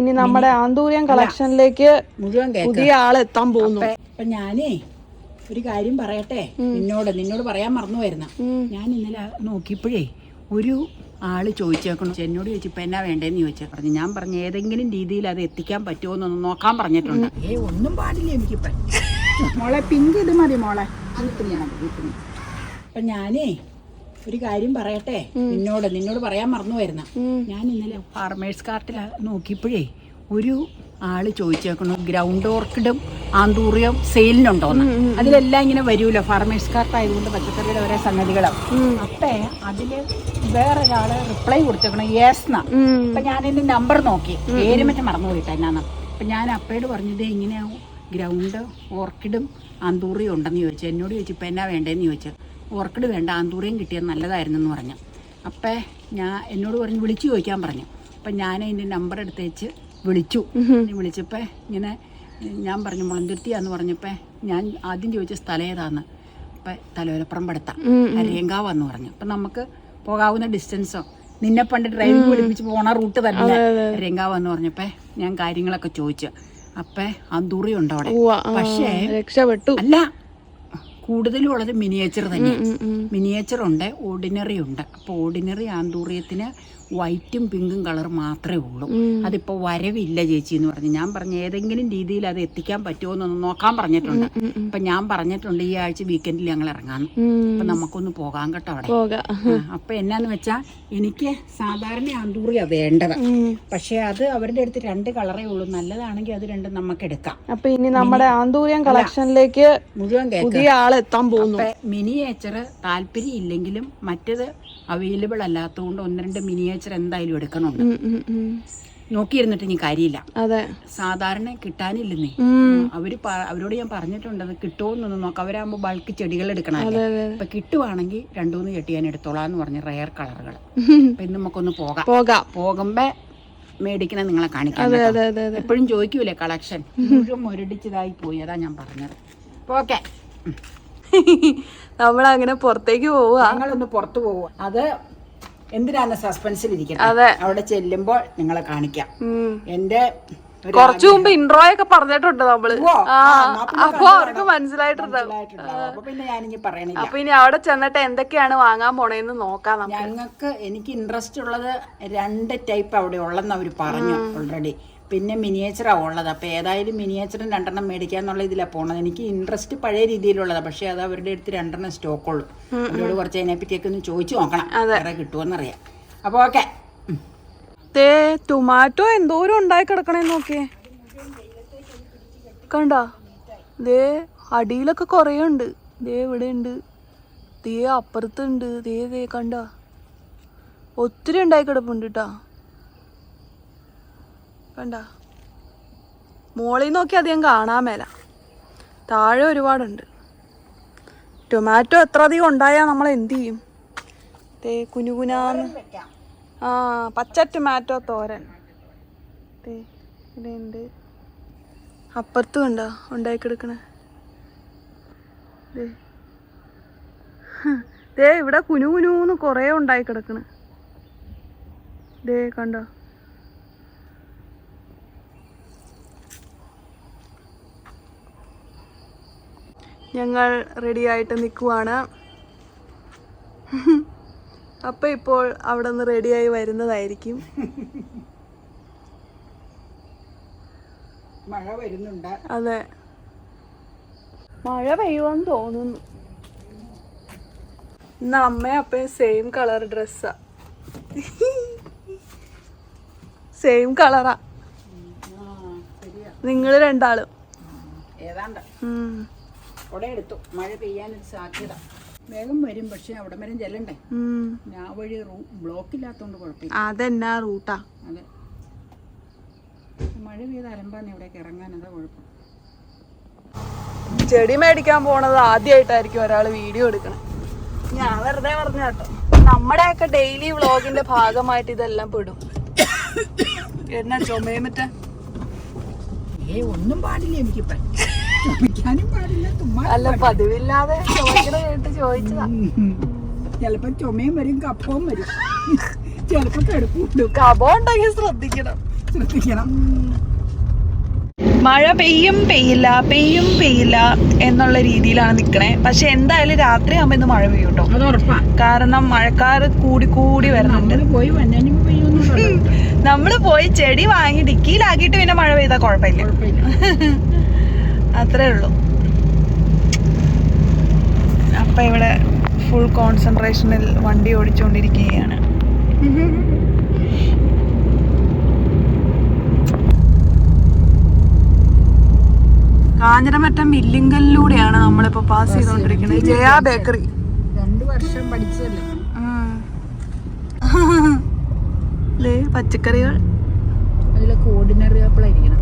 ഇനി നമ്മുടെ ആന്തൂരിയം കളക്ഷനിലേക്ക് മുഴുവൻ പുതിയ ആൾ എത്താൻ പോകുന്നു. അപ്പൊ ഞാനേ ഒരു കാര്യം പറയട്ടെ? നിന്നോട് നിന്നോട് പറയാൻ മറന്നു വരുന്ന ഞാൻ ഇന്നലെ നോക്കിയപ്പോഴേ ഒരു ആൾ ചോദിച്ചേക്കണം. എന്നോട് ചോദിച്ചു ഇപ്പൊ എന്നാ വേണ്ടേന്ന് ചോദിച്ചാ? പറഞ്ഞു ഞാൻ പറഞ്ഞു ഏതെങ്കിലും രീതിയിൽ അത് എത്തിക്കാൻ പറ്റുമോ എന്നൊന്ന് നോക്കാൻ പറഞ്ഞിട്ടുണ്ട്. ഏ ഒന്നും പാടില്ല എനിക്കിപ്പ മോളെ പിങ്ക് ഇത് മതി മോളെ. അപ്പൊ ഞാനേ ഒരു കാര്യം പറയട്ടെ? നിന്നോട് നിന്നോട് പറയാൻ മറന്നു വരുന്ന ഞാൻ ഇന്നലെ ഫാർമേഴ്സ് കാർട്ടിൽ നോക്കിയപ്പോഴേ ഒരു ആൾ ചോദിച്ചേക്കണു ഗ്രൗണ്ട് ഓർക്കിഡും ആന്തൂറിയം സെയിലിനുണ്ടോന്ന് അതിലെല്ലാം ഇങ്ങനെ വരൂലോ? ഫാർമേഴ്സ് കാർട്ട് ആയതുകൊണ്ട് പച്ചക്കറിയുടെ ഓരോ സംഗതികളും. അപ്പേ അതിൽ വേറൊരാൾ റിപ്ലൈ കൊടുത്തേക്കണം യേസ്ന എന്നാ അപ്പൊ ഞാൻ എന്റെ നമ്പർ നോക്കി പേര് മറ്റേ മറന്നു പോയിട്ടാ എന്നാന്ന്. അപ്പൊ ഞാൻ അപ്പയോട് പറഞ്ഞത് ഇങ്ങനെ ഗ്രൗണ്ട് ഓർക്കിഡും ആന്തൂറിയും ഉണ്ടെന്ന് ചോദിച്ചു. എന്നോട് ചോദിച്ചു ഇപ്പൊ എന്നാ വേണ്ടേന്ന് ചോദിച്ചു? ഓർക്കിഡ് വേണ്ട ആന്തൂറയും കിട്ടിയത് നല്ലതായിരുന്നു എന്ന് പറഞ്ഞു. അപ്പം ഞാൻ എന്നോട് പറഞ്ഞു വിളിച്ചു ചോദിക്കാൻ പറഞ്ഞു. അപ്പം ഞാൻ അതിന്റെ നമ്പർ എടുത്തേച്ച് വിളിച്ചു. വിളിച്ചപ്പോൾ ഇങ്ങനെ ഞാൻ പറഞ്ഞു മുളന്തുരുത്തിയാന്ന് പറഞ്ഞപ്പോൾ ഞാൻ ആദ്യം ചോദിച്ച സ്ഥലം ഏതാന്ന്. അപ്പം തലവലപ്പുറം പടുത്ത അരയങ്കാവെന്ന് പറഞ്ഞു. അപ്പം നമുക്ക് പോകാവുന്ന ഡിസ്റ്റൻസോ നിന്നെ പണ്ട് ഡ്രൈവിംഗ് പഠിപ്പിച്ച് പോണ റൂട്ട് തന്നെ അരയങ്കാവെന്ന് പറഞ്ഞപ്പോൾ ഞാൻ കാര്യങ്ങളൊക്കെ ചോദിച്ചു. അപ്പം അന്തൂറി ഉണ്ട് അവിടെ പക്ഷേ രക്ഷപ്പെട്ടു. അല്ല കൂടുതലും ഉള്ളത് മിനിയേച്ചർ തന്നെ ഉം, ഉം. മിനിയേച്ചർ ഉണ്ട് ഓർഡിനറി ഉണ്ട് അപ്പോൾ ഓർഡിനറി ആന്തൂറിയത്തിന് വൈറ്റും പിങ്കും കളർ മാത്രമേ ഉള്ളൂ. അതിപ്പോൾ വരവില്ല ചേച്ചി എന്ന് പറഞ്ഞു. ഞാൻ പറഞ്ഞു ഏതെങ്കിലും രീതിയിൽ അത് എത്തിക്കാൻ പറ്റുമോ എന്നൊന്ന് നോക്കാൻ പറഞ്ഞിട്ടുണ്ട്. അപ്പം ഞാൻ പറഞ്ഞിട്ടുണ്ട് ഈ ആഴ്ച വീക്കെൻഡിൽ ഞങ്ങൾ ഇറങ്ങാന്ന്. അപ്പൊ നമുക്കൊന്ന് പോകാൻ കേട്ടോ അവിടെ. അപ്പൊ എന്നാന്ന് വെച്ചാൽ എനിക്ക് സാധാരണ ആന്തൂറിയാണ് വേണ്ടത്. പക്ഷെ അത് അവരുടെ അടുത്ത് രണ്ട് കളറേ ഉള്ളൂ. നല്ലതാണെങ്കിൽ അത് രണ്ടും നമുക്ക് എടുക്കാം. അപ്പൊ ഇനി നമ്മുടെ ആന്തൂരിയം കളക്ഷനിലേക്ക് മുഴുവൻ പുതിയ ആൾ എത്താൻ പോകുന്നു. മിനിയേച്ചർ താല്പര്യം ഇല്ലെങ്കിലും മറ്റത് അവൈലബിൾ അല്ലാത്തതുകൊണ്ട് ഒന്ന് രണ്ട് മിനിയേച്ചർ എന്തായാലും എടുക്കണുണ്ട്. നോക്കിയിരുന്നിട്ട് ഇനി കാര്യമില്ല. അതെ. സാധാരണ കിട്ടാനില്ലെന്നേ. അവർ അവരോട് ഞാൻ പറഞ്ഞിട്ടുണ്ട് അത് കിട്ടുമോന്നൊന്ന് നോക്കാം. അവരാകുമ്പോൾ ബൾക്ക് ചെടികൾ എടുക്കണം അപ്പൊ കിട്ടുവാണെങ്കിൽ രണ്ടുമൂന്ന് ചെട്ടി ഞാൻ എടുത്തോളാം എന്ന് പറഞ്ഞ് റയർ കളറുകൾ. അപ്പൊ ഇന്ന് നമുക്കൊന്ന് പോകാം. പോകാം. പോകുമ്പോ മേടിക്കണ നിങ്ങളെ കാണിക്കാം എപ്പോഴും ചോദിക്കൂലേ കളക്ഷൻ? മുഴുവൻ മുരടിച്ചതായി പോയി. അതാ ഞാൻ പറഞ്ഞത്. ഓക്കെ. നമ്മളങ്ങനെ പുറത്തേക്ക് പോവാ. ഞങ്ങളൊന്ന് പുറത്തു പോവുക അത് എന്തിനാണ് സസ്പെൻസിൽ ഇരിക്കുന്നത് അതെ. അവിടെ ചെല്ലുമ്പോൾ നിങ്ങളെ കാണിക്കാം. എന്റെ കുറച്ചു മുമ്പ് ഇൻട്രോ ഒക്കെ പറഞ്ഞിട്ടുണ്ട് നമ്മൾ. അപ്പൊ അവർക്ക് മനസ്സിലായിട്ടുണ്ടാവും. അപ്പൊ ഇനി അവിടെ ചെന്നിട്ട് എന്തൊക്കെയാണ് വാങ്ങാൻ പോണേന്ന് നോക്കാം ഞങ്ങൾക്ക് എനിക്ക് ഇൻട്രസ്റ്റ് ഉള്ളത് രണ്ട് ടൈപ്പ് അവിടെ ഉള്ളെന്ന് അവർ പറഞ്ഞു ഓൾറെഡി പിന്നെ മിനിയേച്ചറാണ് ഉള്ളത്. അപ്പോൾ ഏതായാലും മിനിയേച്ചറും രണ്ടെണ്ണം മേടിക്കുക എന്നുള്ള ഇതിലാണ് പോണത്. എനിക്ക് ഇൻട്രസ്റ്റ് പഴയ രീതിയിലുള്ളതാണ് പക്ഷേ അത് അവരുടെ അടുത്ത് രണ്ടെണ്ണം സ്റ്റോക്ക് ഉള്ളൂ. അവരോട് കുറച്ച് അതിനെ പറ്റിയൊക്കെ ഒന്ന് ചോദിച്ചു നോക്കണം. വേറെ കിട്ടുമെന്നറിയാം അപ്പോൾ ഓക്കെ. തേ ടൊമാറ്റോ എന്തോരം ഉണ്ടായി കിടക്കണേ നോക്കിയേ. കണ്ട? ദേ അടിയിലൊക്കെ കുറേ ഉണ്ട്. ദേ ഇവിടെ ഉണ്ട്. ദേ അപ്പുറത്തുണ്ട്. ദേ ദേ കണ്ട? ഒത്തിരി ഉണ്ടായി കിടപ്പുണ്ട് കേട്ടാ കണ്ട. മോളിൽ നോക്കി അധികം കാണാൻ മേല. താഴെ ഒരുപാടുണ്ട്. ടൊമാറ്റോ എത്ര അധികം ഉണ്ടായാൽ നമ്മൾ എന്ത് ചെയ്യും? ദേ കുനുകുനാന്ന്. ആ പച്ച ടൊമാറ്റോ തോരൻ. ദേ ഇവിടെയുണ്ട് അപ്പുറത്തും ഉണ്ടോ? ഉണ്ടായി കിടക്കണ ദേ ഇവിടെ കുനു കുനുന്ന് കുറേ ഉണ്ടായി കിടക്കണ് ദേ കണ്ടോ? ഞങ്ങൾ റെഡിയായിട്ട് നിൽക്കുവാണ് അപ്പം ഇപ്പോൾ അവിടെ നിന്ന് റെഡിയായി വരുന്നതായിരിക്കും. മഴ വരുന്നുണ്ട്. അതെ. മഴ പെയ്യുമെന്ന് തോന്നുന്നു. ഇന്ന് അമ്മയും അപ്പയും സെയിം കളർ ഡ്രസ്സാ സെയിം കളറാ നിങ്ങൾ രണ്ടാളും. ഏതാണ്ട്. ഉം. അവിടെ എടുത്തു. മഴ പെയ്യാനൊരു സാധ്യത. വേഗം വരും പക്ഷെ അവിടെ വരെ ചെല്ലണ്ടേ ഞാൻ വഴി ബ്ലോക്ക് ഇല്ലാത്തോണ്ട് കുഴപ്പമില്ല. അതെന്നാ റൂട്ടാ? അതെ. മഴ പെയ്ത് അലമ്പാന്ന് ഇവിടേക്ക് ഇറങ്ങാൻ അതാ കുഴപ്പം. ചെടി മേടിക്കാൻ പോണത് ആദ്യമായിട്ടായിരിക്കും ഒരാൾ വീഡിയോ എടുക്കണേ. ഞാൻ വെറുതെ പറഞ്ഞ കേട്ടോ. നമ്മുടെ ഒക്കെ ഡെയിലി വ്ളോഗിന്റെ ഭാഗമായിട്ട് ഇതെല്ലാം പെടും. എന്നാ ചുമയും മറ്റേ? ഏ ഒന്നും പാടില്ല എനിക്ക് അല്ല പതിവില്ലാതെ ചോദിക്കണ കേട്ട് ചോദിച്ചതാ. ചിലപ്പോ ചുമയും വരും കപ്പവും വരും. ചിലപ്പോ കിടപ്പും കബോ ഉണ്ടെങ്കിൽ ശ്രദ്ധിക്കണം. ശ്രദ്ധിക്കണം. മഴ പെയ്യും പെയ്യില്ല പെയ്യും പെയ്യില്ല എന്നുള്ള രീതിയിലാണ് നിൽക്കണേ പക്ഷെ എന്തായാലും രാത്രി ആകുമ്പോൾ ഇന്ന് മഴ പെയ്യും കേട്ടോ. കാരണം മഴക്കാറ് കൂടി കൂടി വരുന്നുണ്ട്. നമ്മൾ പോയി ചെടി വാങ്ങി ഡിക്കിയിലാക്കിയിട്ട് പിന്നെ മഴ പെയ്താൽ കുഴപ്പമില്ല. കുഴപ്പമില്ല. അത്രേ ഉള്ളൂ അപ്പം ഇവിടെ ഫുൾ കോൺസെൻട്രേഷനിൽ വണ്ടി ഓടിച്ചുകൊണ്ടിരിക്കുകയാണ് കാഞ്ഞിരമറ്റം മില്ലിങ്കലിലൂടെയാണ് നമ്മളിപ്പോ പാസ് ചെയ്തോണ്ടിരിക്കുന്നത് ജയ ബേക്കറി. രണ്ടു വർഷം പഠിച്ചല്ലേ പച്ചക്കറികൾ? അതിലൊക്കെ ഓർഡിനറി ആപ്പിളായിരിക്കണം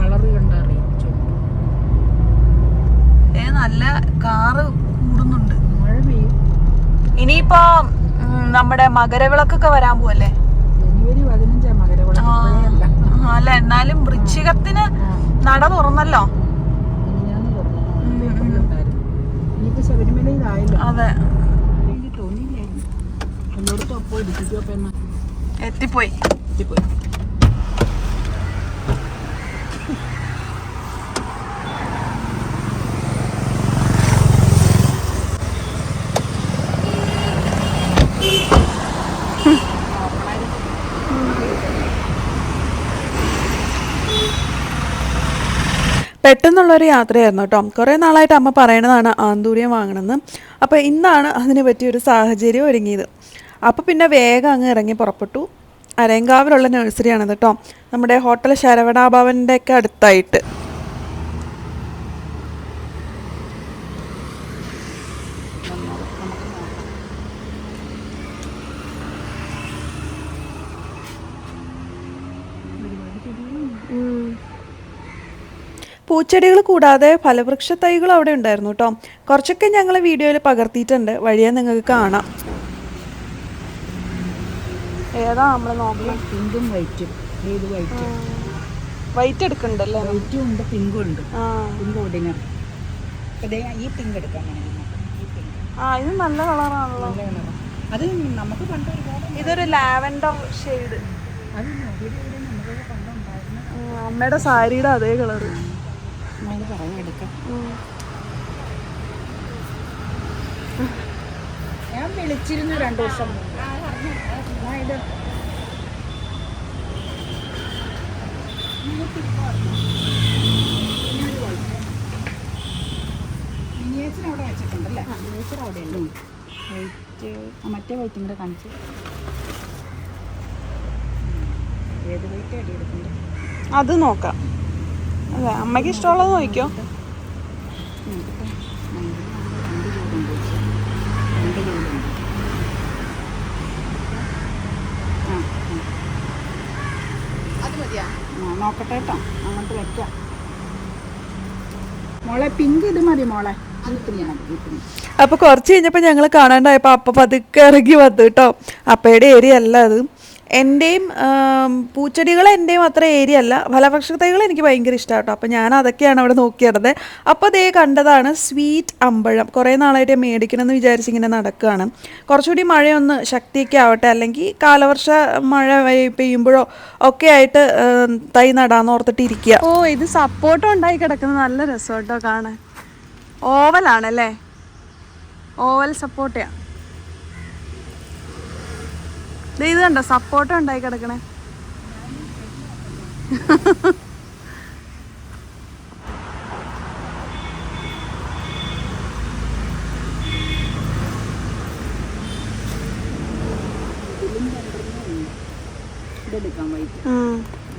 കളർ കണ്ടറിയാം നല്ല കാറ് കൂടുന്നുണ്ട്. ഇനിയിപ്പോ നമ്മുടെ മകരവിളക്കൊക്കെ വരാൻ പോവല്ലേ? അല്ല? എന്നാലും വൃശ്ചികത്തിന് നട തുറന്നല്ലോ? അതെ. എത്തിപ്പോയി. എത്തിപ്പോയി. പെട്ടെന്നുള്ളൊരു യാത്രയായിരുന്നു കേട്ടോ. കുറേ നാളായിട്ട് അമ്മ പറയണതാണ് ആന്തൂര്യം വാങ്ങണമെന്ന്. അപ്പോൾ ഇന്നാണ് അതിന് പറ്റിയൊരു സാഹചര്യം ഒരുങ്ങിയത്. അപ്പോൾ പിന്നെ വേഗം അങ്ങ് ഇറങ്ങി പുറപ്പെട്ടു. അരയങ്കാവിലുള്ള നഴ്സറിയാണത് കേട്ടോ. നമ്മുടെ ഹോട്ടൽ ശരവണാഭവന്റെ ഒക്കെ അടുത്തായിട്ട്. പൂച്ചെടികൾ കൂടാതെ ഫലവൃക്ഷ തൈകളും അവിടെ ഉണ്ടായിരുന്നു കേട്ടോ കുറച്ചൊക്കെ ഞങ്ങൾ വീഡിയോയിൽ പകർത്തിയിട്ടുണ്ട്. വഴിയെ നിങ്ങൾക്ക് കാണാം. ഏതാ നമ്മൾ പിങ്കും വൈറ്റും. ഏത് വൈറ്റും. വൈറ്റ് എടുക്കണ്ടല്ലേ? വൈറ്റും ഉണ്ട് പിങ്കും ഉണ്ട്. പിങ്ക് ഈ പിങ്ക് എടുക്കാൻ ആ ഇത് നല്ല കളറാണല്ലോ. അത് നമുക്ക് പണ്ട് ഇതൊരു ലാവൻഡർ ഷെയ്ഡ്. അമ്മയുടെ സാരിയുടെ അതേ കളറ്. നമ്മൾ പറഞ്ഞെടുക്കാം ഞാൻ വിളിച്ചിരുന്നു രണ്ടു ദിവസം ഇത്? മിനിയേച്ചർ അവിടെ വെച്ചിട്ടുണ്ടല്ലേ മിനിയേച്ചർ അവിടെ ഉണ്ട് വൈറ്റ് മറ്റേ വൈറ്റും കൂടെ കാണിച്ചു. ഏത് വൈറ്റ് അടി എടുക്കുന്നുണ്ട് അത് നോക്കാം. അതെ അമ്മയ്ക്ക് ഇഷ്ടമുള്ളത് നോക്കിക്കോ നോക്കട്ടെ. കേട്ടോ. അങ്ങോട്ട് വെക്കാം. മോളെ പിങ്ക് ഇത് മതി മോളെ. അപ്പൊ കുറച്ച് കഴിഞ്ഞപ്പോൾ ഞങ്ങൾ കാണാണ്ടായപ്പോ അപ്പ പതുക്കെ ഇറങ്ങി വന്നു കേട്ടോ. അപ്പയുടെ ഏരിയ അല്ല അത്. എന്റെയും പൂച്ചെടികൾ എന്റെയും അത്ര ഏരിയ അല്ല. ഫലവൃക്ഷ തൈകൾ എനിക്ക് ഭയങ്കര ഇഷ്ടമാണ് കേട്ടോ അപ്പോൾ ഞാൻ അതൊക്കെയാണ് അവിടെ നോക്കിയിരുന്നത്. അപ്പോൾ അതേ കണ്ടതാണ് സ്വീറ്റ് അമ്പഴം. കുറേ നാളായിട്ട് മേടിക്കണമെന്ന് വിചാരിച്ച് ഇങ്ങനെ നടക്കുകയാണ്. കുറച്ചുകൂടി മഴയൊന്ന് ശക്തിയൊക്കെ ആവട്ടെ അല്ലെങ്കിൽ കാലവർഷ മഴ പെയ്- പെയ്യുമ്പോഴോ ഒക്കെ ആയിട്ട് തൈ നടാന്ന് ഓർത്തിട്ട് ഇരിക്കുക ഓ ഇത് സപ്പോർട്ട് ഉണ്ടായി കിടക്കുന്ന. നല്ല രസം കേട്ടോ കാണാൻ. ഓവലാണല്ലേ? ഓവൽ സപ്പോർട്ടയാ ദേ ഇത് കണ്ട സപ്പോർട്ട് ഉണ്ടായി കിടക്കണേ.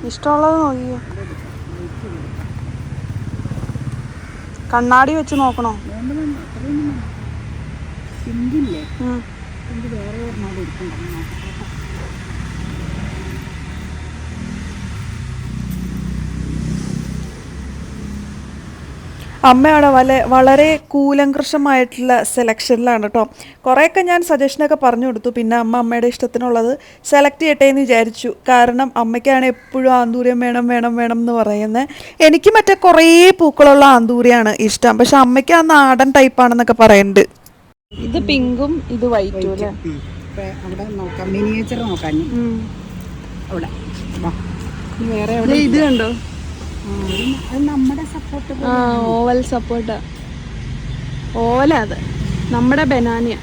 ഇഷ്ടമുള്ളത് നോക്കിയോ കണ്ണാടി വെച്ച് നോക്കണോ? പിങ്കില്ലേ പിങ്ക് വേറെ ഒരെണ്ണം നോക്കട്ടെ അമ്മയുടെ വല വളരെ കൂലങ്കൃഷമായിട്ടുള്ള സെലക്ഷനിലാണ് കേട്ടോ. കുറേയൊക്കെ ഞാൻ സജഷനൊക്കെ പറഞ്ഞു കൊടുത്തു. പിന്നെ അമ്മ അമ്മയുടെ ഇഷ്ടത്തിനുള്ളത് സെലക്ട് ചെയ്യട്ടെ എന്ന് വിചാരിച്ചു. കാരണം അമ്മയ്ക്കാണ് എപ്പോഴും ആന്തൂര്യം വേണം വേണം വേണം എന്ന് പറയുന്നത്. എനിക്ക് മറ്റേ കുറേ പൂക്കളുള്ള ആന്തൂരിയാണ് ഇഷ്ടം. പക്ഷെ അമ്മയ്ക്ക് ആ നാടൻ ടൈപ്പാണെന്നൊക്കെ പറയുന്നുണ്ട്. ഇത് പിങ്കും ഇത് വൈറ്റും അല്ലേ? അവിടെ നോക്കാം. മിനിയേച്ചർ നോക്കാം അവിടെ. വേറെ എവിടെ ഇത് കണ്ടോ? നമ്മുടെ സപ്പോർട്ട് ആ ഓവൽ സപ്പോർട്ട് ഓല അത്. നമ്മുടെ ബനാനിയ.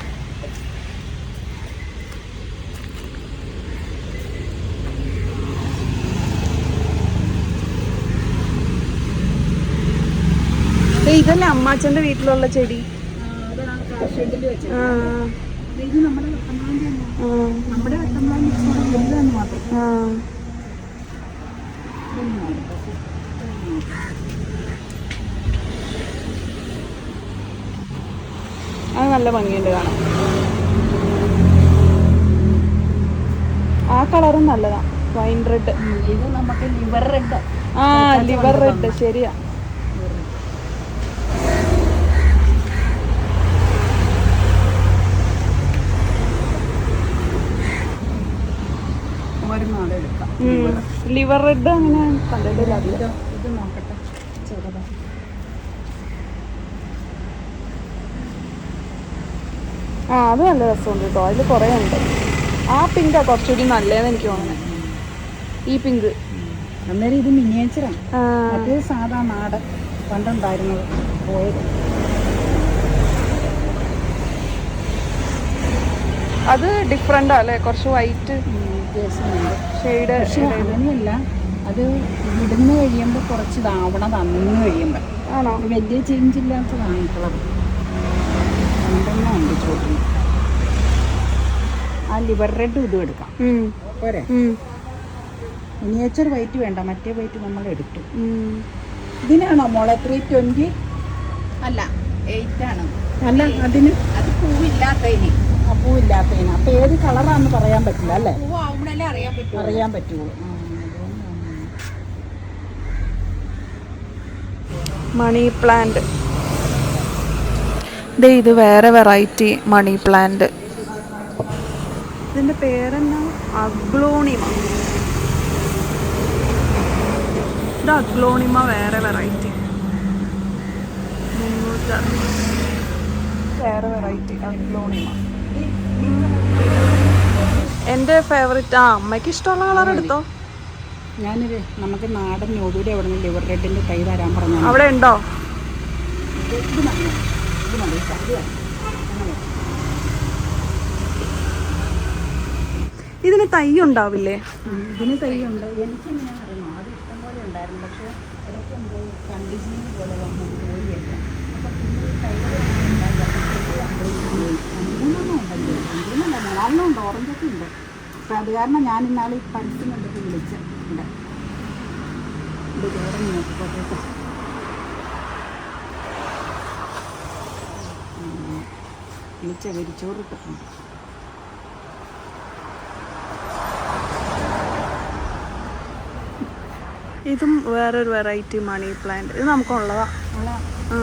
ഇതല്ലേ അമ്മാച്ചന്റെ വീട്ടിലുള്ള ചെടി? ഇത് നമ്മുടെ വലുതാന്ന് മാത്രം. അത് നല്ല ഭംഗിയുണ്ട് കാണാം ആ കളറും നല്ലതാ. വൈൻ റെഡ് ഇത് നമുക്ക് ലിവർ റെഡ് ആ ലിവർ റെഡ് ശരിയാ ഒരു നാട് എടുക്കാം ലിവർ റെഡ് അങ്ങനെ കണ്ടിട്ടില്ല. ഇത് നോക്കട്ടെ. ചെറുതാ. ആ അത് നല്ല രസമുണ്ട് കേട്ടോ. അതിൽ കുറേ ഉണ്ട്. ആ പിങ്കാ കുറച്ചുകൂടി നല്ലതെന്ന് എനിക്ക് തോന്നുന്നത് ഈ പിങ്ക് അന്നേരം ഇത് മിനിയേച്ചറാണ് മറ്റേ സാധാ നാട് പണ്ടുണ്ടായിരുന്നത് പോയത്. അത് ഡിഫറെന്റ് അല്ലേ? കുറച്ച് വൈറ്റ് ഷെയ്ഡ് അങ്ങനെയല്ല. അത് ഇടുന്ന് കഴിയുമ്പോൾ കുറച്ച് ഇതാവണം തന്നു കഴിയുമ്പോൾ ആണോ? വലിയ ചേഞ്ച് ഇല്ലാത്തതാണ് കളർ രണ്ടെണ്ണം ഉണ്ട് ചോട്ടിന് ആ ലിവർ റെഡ് ഇതും എടുക്കാം. പോരെ? മിനിയേച്ചർ വൈറ്റ് വേണ്ട. മറ്റേ വൈറ്റ് നമ്മൾ എടുത്തു. ഇതിനാണോ മോളെ ത്രീ ട്വന്റി അല്ല എയ്റ്റ് ആണ്. അല്ല അതിന്? അത് പൂവില്ലാത്തതിന് പൂവില്ലാത്തതിന് അപ്പം ഏത് കളറാന്ന് പറയാൻ പറ്റില്ല അല്ലേ? അറിയാൻ പറ്റുള്ളൂ. Money plant. ദേ ഇത് വേറെ വെറൈറ്റി മണി പ്ലാന്റ്. ഇതിന്റെ പേരെന്നാ അഗ്ലോണിമ. ഇത് അഗ്ലോണിമ വേറെ വെറൈറ്റി. വേറെ വെറൈറ്റി അഗ്ലോണിമ. എന്റെ ഫേവറേറ്റ് ആ അമ്മയ്ക്ക് ഇഷ്ടമുള്ള കളർ എടുത്തോ? ഞാനൊരു നമുക്ക് നാടൻ ഞോടിയുടെ അവിടെ നിന്ന് ലിവർ റെഡിന്റെ തൈ തരാൻ പറഞ്ഞു അവിടെ ഉണ്ടോ? ഇത് മതി. ഇത് മതി. ഇത് മതി. അങ്ങനെ. ഇതിന് തൈ ഉണ്ടാവില്ലേ? ഇതിന് ഇതിന് ഉണ്ട്. എനിക്ക് എങ്ങനെയാണെന്ന് അറിയണം. അത് ഇഷ്ടം പോലെ ഉണ്ടായിരുന്നു. പക്ഷേ ഇടയ്ക്ക് എന്തോ കണ്ടീഷനിങ് പോലെ വന്നു പോയില്ല അപ്പോൾ പിന്നെ തൈകൾ മൂന്നെണ്ണം ഉണ്ടല്ലോ ഉണ്ട് ഓറഞ്ചൊക്കെ ഉണ്ട്. അപ്പം അത് കാരണം ഞാൻ ഇന്നാൾ ഈ പരസ്യം കണ്ടിട്ട് വിളിച്ചിട്ടുണ്ട് ഇത് വേറെ നോക്കിക്കോട്ടെ കേട്ടോ. വിളിച്ച വരിച്ചോറ് ഇതും വേറൊരു വെറൈറ്റി മണി പ്ലാന്റ് ഇത് നമുക്കുള്ളതാ. ഉള്ള ആ.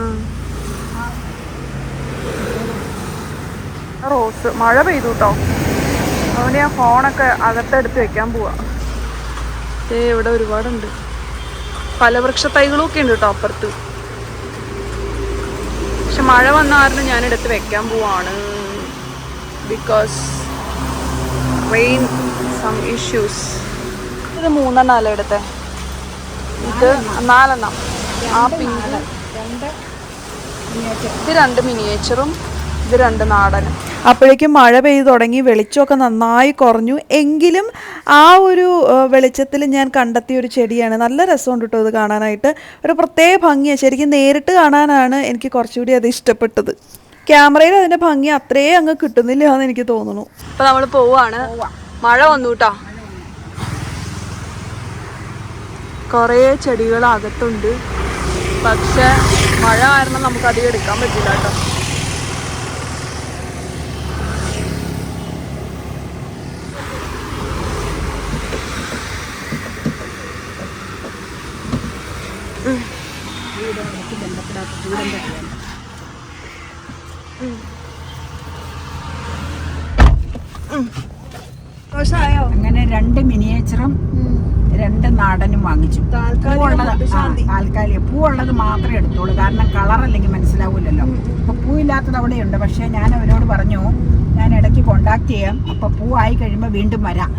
റോസ് മഴ പെയ്തു കേട്ടോ അതുകൊണ്ട് ഞാൻ ഫോണൊക്കെ അകത്തെടുത്ത് വെക്കാൻ പോവാ. ഏ ഇവിടെ ഒരുപാടുണ്ട്. ഫലവൃക്ഷ തൈകളും ഒക്കെ ഉണ്ട് കേട്ടോ അപ്പുറത്ത്. പക്ഷെ മഴ വന്ന കാരണം ഞാൻ എടുത്ത് വെക്കാൻ പോവാണ്. ബിക്കോസ് റെയിൻ സം ഇഷ്യൂസ് ഇത് മൂന്നെണ്ണം അല്ലേ എടുത്തേ? ഇത് നാലെണ്ണം. ആ പിങ്ക്. ഇത് രണ്ട് മിനിയേച്ചറും ഇത് രണ്ട് നാടൻ. അപ്പോഴേക്കും മഴ പെയ്തു തുടങ്ങി വെളിച്ചമൊക്കെ നന്നായി കുറഞ്ഞു. എങ്കിലും ആ ഒരു വെളിച്ചത്തിൽ ഞാൻ കണ്ടെത്തിയ ഒരു ചെടിയാണ്. നല്ല രസമുണ്ട് കേട്ടോ ഇത് കാണാനായിട്ട്. ഒരു പ്രത്യേക ഭംഗിയാണ് ശരിക്കും നേരിട്ട് കാണാനാണ് എനിക്ക് കുറച്ചുകൂടി അത് ഇഷ്ടപ്പെട്ടത്. ക്യാമറയിൽ അതിന്റെ ഭംഗി അത്രേ അങ്ങ് കിട്ടുന്നില്ല എന്ന് എനിക്ക് തോന്നുന്നു. ഇപ്പം നമ്മൾ പോവാണ്. മഴ വന്നു കേട്ടോ. കുറേ ചെടികൾ അകത്തുണ്ട്. പക്ഷെ മഴ കാരണം നമുക്ക് അധികം എടുക്കാൻ പറ്റില്ല കേട്ടോ. വീടുകൾക്ക് ബന്ധപ്പെടാത്ത ദൂരം തന്നെയാണ്. അങ്ങനെ രണ്ട് മിനിയേച്ചറും രണ്ട് നാടനും വാങ്ങിച്ചു. താൽക്കാലിക പൂവുള്ളത് മാത്രമേ എടുത്തോളൂ കാരണം കളർ അല്ലെങ്കിൽ മനസ്സിലാവില്ലല്ലോ അപ്പൊ പൂവില്ലാത്തത് അവിടെയുണ്ട്. പക്ഷെ ഞാൻ അവരോട് പറഞ്ഞു ഞാൻ ഇടയ്ക്ക് കോണ്ടാക്ട് ചെയ്യാം. അപ്പൊ പൂ ആയി കഴിയുമ്പോൾ വീണ്ടും വരാം.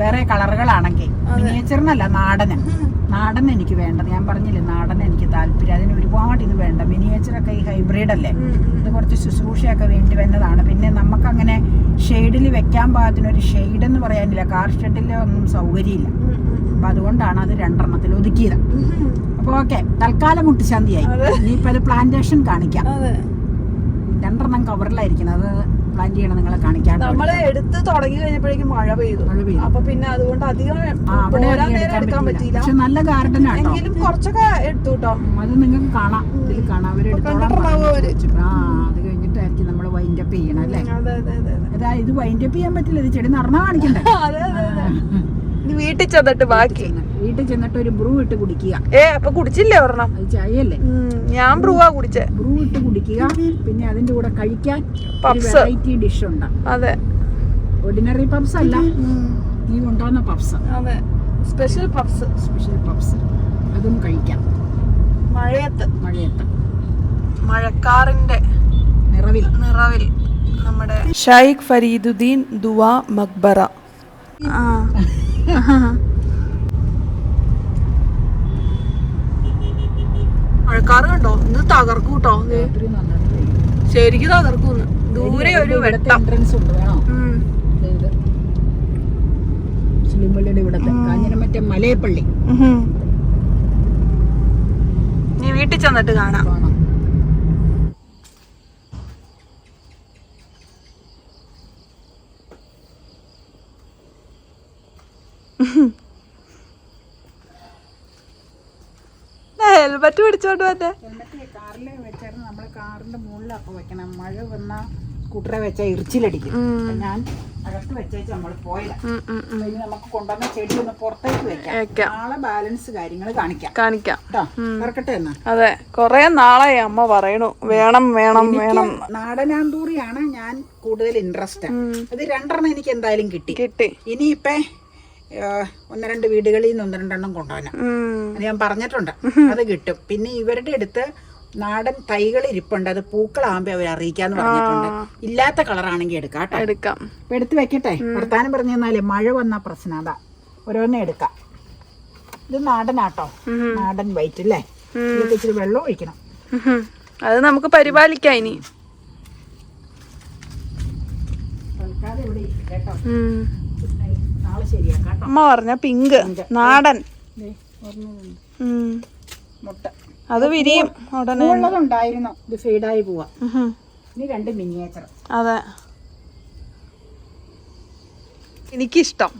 വേറെ കളറുകളാണെങ്കിൽ. മിനിയേച്ചറിനല്ല നാടന്. നാടൻ എനിക്ക് വേണ്ടത്. ഞാൻ പറഞ്ഞില്ലേ നാടൻ എനിക്ക് താല്പര്യം. അതിന് ഒരുപാട് ഇത് വേണ്ട. മിനിയേച്ചറൊക്കെ ഈ ഹൈബ്രിഡ് അല്ലേ? ഇത് കുറച്ച് ശുശ്രൂഷയൊക്കെ വേണ്ടി വന്നതാണ്. പിന്നെ നമുക്കങ്ങനെ ഷെയ്ഡിൽ വെക്കാൻ പാകത്തിന് ഒരു ഷെയ്ഡ് എന്ന് പറയാനില്ല കാർ ഷെഡിൽ ഒന്നും സൗകര്യമില്ല. അപ്പൊ അതുകൊണ്ടാണ് അത് രണ്ടെണ്ണത്തിൽ ഒതുക്കിയത്. അപ്പൊ ഓക്കെ തൽക്കാലം മുട്ടുശാന്തിയായി ഇനിയിപ്പോ അത് പ്ലാന്റേഷൻ കാണിക്കാം. രണ്ടെണ്ണം കവറിലായിരിക്കണം അത് പ്ലാൻ ചെയ്യണം നിങ്ങളെ കാണിക്കാൻ നമ്മൾ എടുത്ത് തുടങ്ങി കഴിഞ്ഞപ്പോഴേക്കും മഴ പെയ്തു. മഴ പെയ്തു. അപ്പൊ പിന്നെ അതുകൊണ്ട് അധികം എടുക്കാൻ പറ്റിയില്ല. പക്ഷെ നല്ല ഗാർഡൻ എങ്കിലും കുറച്ചൊക്കെ എടുത്തു കേട്ടോ അത് നിങ്ങൾക്ക് കാണാം. ഇതിൽ കാണാം. അവർ. ആ അത് കഴിഞ്ഞിട്ടായിരിക്കും നമ്മൾ വൈൻഡപ്പ് ചെയ്യണം അല്ലേ? അതെ അതെ അതെ അതെ. ഇത് വൈൻഡപ്പ് ചെയ്യാൻ പറ്റില്ല. ഇത് ചെടി നടന്നാ കാണിക്കണ്ടേ? വീട്ടിൽ ചെന്നിട്ട് ബാക്കി. വീട്ടിൽ ചെന്നിട്ട് ഒരു ബ്രൂ ഇട്ട് കുടിക്കുക. ഏ അപ്പൊ കുടിച്ചില്ലേ ഒരെണ്ണം? ചായല്ലേ ചായയല്ലേ? ഞാൻ ഞാൻ ബ്രൂവാ കുടിച്ചേ. ബ്രൂ ഇട്ട് കുടിക്കുക. പിന്നെ അതിന്റെ കൂടെ കഴിക്കാൻ. വെറൈറ്റി ഡിഷ് ഉണ്ട്. അതെ. ഓർഡിനറി പബ്സ് അല്ല. നീ കൊണ്ടുവന്ന പബ്സ് അതെ. Special puffs. സ്പെഷ്യൽ പബ്സ് അതും കഴിക്കാം. മഴയത്ത്. മഴയത്ത്. മഴക്കാറിന്റെ നിറവിൽ. നിറവിൽ നമ്മുടെ ഷൈഖ് ഫരീദുദ്ദീൻ ദുവ മക്ബറ. മഴക്കാറ് കണ്ടോ ഇത്. തകർക്കും കേട്ടോ. ശരിക്കും തകർക്കും. ദൂരെ ഒരു വെട്ടം. എൻട്രൻസ് ഉണ്ട് വേണോ? ഉം. ദേ ഇത് മുസ്ലിംപള്ളിയുടെ ഇവിടത്തെ കാഞ്ഞിരം മറ്റേ മലയപ്പള്ളി. നീ വീട്ടിൽ ചെന്നിട്ട് കാണാം കാണാം ഹെൽമറ്റ് പിടിച്ചോണ്ട് വന്നെ. കാറിൽ വെച്ചായിരുന്നു. നമ്മളെ കാറിന്റെ മുകളിലൊക്കെ വെക്കണം. മഴ വന്ന കൂട്ടറെ വെച്ചാൽ ഇറിച്ചിലടിക്കും. ഞാൻ അകത്ത് വെച്ചേച്ച് നമ്മൾ ഇനി നമുക്ക് കൊണ്ടുവന്ന ചെടി ഒന്ന് പുറത്തേക്ക് വെക്കാം. നാളെ ബാലൻസ് കാര്യങ്ങൾ കാണിക്കാം. കാണിക്കാം. കേട്ടോ മറക്കട്ടെ എന്നാ? അതെ കൊറേ നാളായി അമ്മ പറയണു. വേണം വേണം വേണം. നാടനാന്തൂറിയാണ് ഞാൻ കൂടുതൽ ഇൻട്രസ്റ്റ് അത് രണ്ടെണ്ണം എനിക്ക് എന്തായാലും കിട്ടി. കിട്ടി. ഇനിയിപ്പേ ഒന്ന് രണ്ട് വീടുകളിൽ നിന്ന് ഒന്ന് രണ്ടെണ്ണം കൊണ്ടുപോകാൻ അത് ഞാൻ പറഞ്ഞിട്ടുണ്ട്. അത് കിട്ടും. പിന്നെ ഇവരുടെ അടുത്ത് നാടൻ തൈകൾ ഇരിപ്പുണ്ട്. അത് പൂക്കളാകുമ്പോ അവർ അറിയിക്കാന്ന് പറഞ്ഞിട്ടുണ്ട്. ഇല്ലാത്ത കളറാണെങ്കിൽ എടുക്കാം എടുക്കാം. എടുത്ത് വെക്കട്ടെ. വർത്താനം പറഞ്ഞു തന്നാലേ മഴ വന്ന പ്രശ്നം. അതാ. ഓരോന്നേ എടുക്കാം. ഇത് നാടനാട്ടോ. നാടൻ വൈറ്റ് അല്ലേ ഇതൊക്കെ ഇച്ചിരി വെള്ളം ഒഴിക്കണം. അത് നമുക്ക് പരിപാലിക്കാം ഇനി. തൽക്കാലം ഇവിടെ കേട്ടോ ഉം. നാളെ ശരിയാക്കാം കേട്ടോ അമ്മ പറഞ്ഞ പിങ്ക് നാടൻ. മുട്ട. അത് വിരിയും ഉടനെ ഉള്ളതുണ്ടായിരുന്നു. ഇത് ഫെയ്ഡായി പോവാ. ഇനി രണ്ട് മിനിയേച്ചർ അതെ. എനിക്കിഷ്ടം.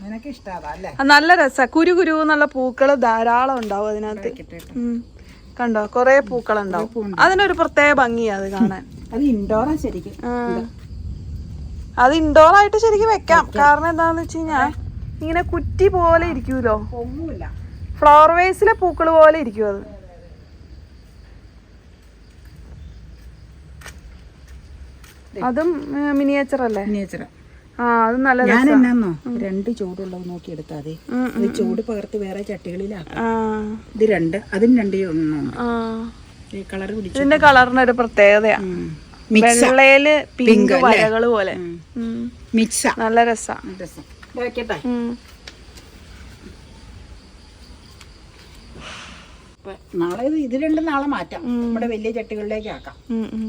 നല്ല രസ. കുരു കുരു എന്നുള്ള പൂക്കൾ ധാരാളം ഉണ്ടാവും അതിനകത്ത്. കണ്ടോ? കൊറേ പൂക്കൾ ഉണ്ടാവും അതിനൊരു പ്രത്യേക ഭംഗിയാ അത് കാണാൻ. അത് ഇൻഡോറാ ശരിക്കും. അത് ഇൻഡോർ ആയിട്ട് ശരിക്കും വെക്കാം. കാരണം എന്താന്ന് വെച്ച് കഴിഞ്ഞാ ഇങ്ങനെ കുറ്റി പോലെ ഇരിക്കൂലോ? പൊങ്ങൂല ഫ്ലവർ വേസിലെ പൂക്കൾ പോലെ ഇരിക്കും അത്. അതും മിനിയേച്ചർ അല്ലേ? മിനിയേച്ചർ ആ അത് നല്ല ഞാൻ. എന്നാന്നോ? രണ്ട് ചൂടുള്ളത് നോക്കി എടുത്താ മതി. അത് ചൂട് പകർത്ത് വേറെ ചട്ടികളിലാക്കാം. ഇത് രണ്ട് അതും രണ്ട് കളർ പിടിച്ചു. ഇതിന്റെ കളറിന് ഒരു പ്രത്യേകതയാ വെള്ളയിൽ പിങ്ക് വരകൾ പോലെ. മിക്സ. നല്ല രസാ. രസം. ഇത് വെക്കട്ടെ നാളെ ഇത് ഇത് രണ്ടും നാളെ മാറ്റാം. നമ്മുടെ വലിയ ചട്ടികളിലേക്ക് ആക്കാം.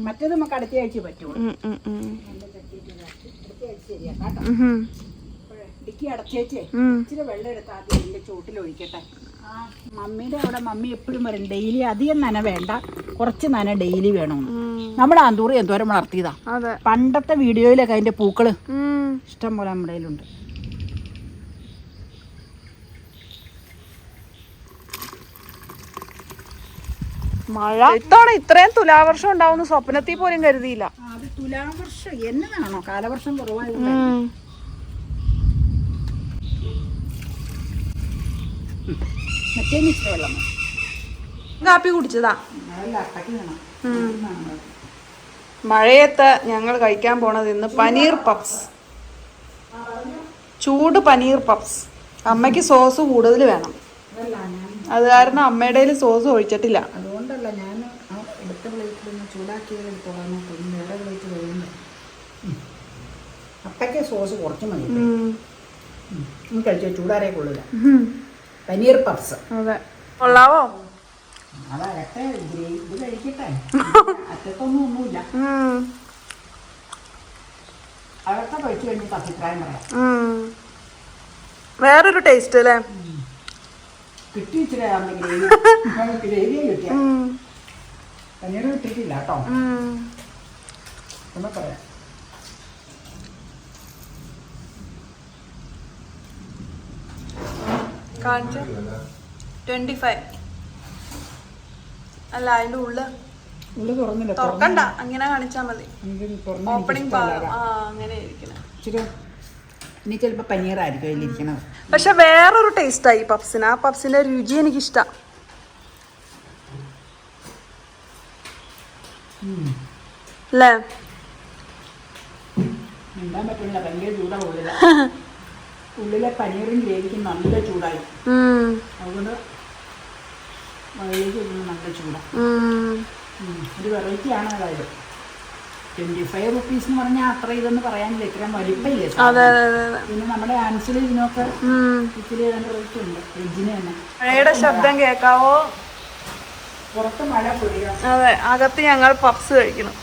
മറ്റേത് നമുക്ക് അടുത്ത ആഴ്ച പറ്റുള്ളൂ. അടച്ചേച്ചേ ഇച്ചിരി വെള്ളം എടുത്ത് ആദ്യം ഇതിന്റെ ചോട്ടിൽ ഒഴിക്കട്ടെ. ആ മമ്മിയുടെ അവിടെ മമ്മി എപ്പോഴും പറയും ഡെയിലി അധികം നന വേണ്ട. കുറച്ച് നന ഡെയിലി വേണമെന്ന്. നമ്മുടെ അന്തൂറി എന്തോരം വളർത്തിയതാ. പണ്ടത്തെ വീഡിയോയിലൊക്കെ അതിന്റെ പൂക്കൾ. ഇഷ്ടം പോലെ നമ്മുടെ കയ്യിലുണ്ട്. മഴ. ഇത്തവണ ഇത്രയും തുലാവർഷം ഉണ്ടാവുന്ന സ്വപ്നത്തിൽ പോലും കരുതിയില്ല. അത് തുലാവർഷം എന്നതാണോ കാലവർഷം കുറവായത്. മറ്റേ വെള്ളം. കാപ്പി കുടിച്ചതാ. മഴയത്ത് ഞങ്ങൾ കഴിക്കാൻ പോണത് ഇന്ന് പനീർ പപ്സ്. ചൂട് പനീർ പപ്സ്. അമ്മയ്ക്ക് സോസ് കൂടുതൽ വേണം. അത് കാരണം അമ്മയുടെ സോസ് ഒഴിച്ചിട്ടില്ല അതുകൊണ്ടല്ല ഞാൻ ആ എടുത്ത പ്ലേറ്റിൽ നിന്ന് ചൂടാക്കിയത് എടുത്തോളാം പിന്നെ വേറെ വിളിച്ച് കഴിയുന്നു അപ്പയ്ക്ക് സോസ് കുറച്ച് മതി. കഴിച്ചോ ചൂടാറേ കൊള്ളില്ല പനീർ പപ്സ്. അതെ. കൊള്ളാവോ? അതകത്തെ ഗ്രേ- ഇത് കഴിക്കട്ടെ. അറ്റത്തൊന്നും ഒന്നുമില്ല. ഉം. അതൊക്കെ കഴിച്ചു കഴിഞ്ഞിട്ട് അഭിപ്രായം പറയാം. വേറൊരു ടേസ്റ്റ് അല്ലേ കിട്ടി ഇച്ചിരി ഗ്രേവി. ഗ്രേവിയെ കിട്ടിയ. പനീർ കിട്ടിയിട്ടില്ല കേട്ടോ. ഉം. ഒന്ന് പറയാം. കാണിച്ച? ട്വന്റി ഫൈവ് അല്ല അതിന്റെ ഉള്ളിൽ ഉള്ളു തുറന്നില്ല തുറക്കണ്ട. അങ്ങനെ കാണിച്ചാ മതി. ഓപ്പണിംഗ് അങ്ങനെ ഇരിക്കണം. ഇനി ചിലപ്പോൾ പനീറായിരിക്കും അതിലിരിക്കണത്. പക്ഷെ വേറൊരു ടേസ്റ്റായി പപ്സിന്. ആ പപ്സിന്റെ രുചി എനിക്കിഷ്ടം. അല്ലേ ഉള്ളിലെ ഉള്ളിലെ പനീറും ഗ്രേവിക്കും നല്ല ചൂടായി. അതുകൊണ്ട് നല്ല ചൂടാണ് ഒരു വെറൈറ്റി ആണ് അതായത് ട്വന്റി ഫൈവ് റുപ്പീസ് എന്ന് പറഞ്ഞാൽ അത്ര ഇതെന്ന് പറയാനില്ല ഇത്രയും വലിപ്പമില്ലേ പിന്നെ നമ്മുടെ ആൻസിൽ ഇതിനൊക്കെ. ഇത്തിരി റേറ്റ് ഉണ്ട് ഫ്രിഡ്ജിന് തന്നെ. ശബ്ദം കേൾക്കാവോ അതെ അകത്ത് ഞങ്ങൾ പപ്സ് കഴിക്കണം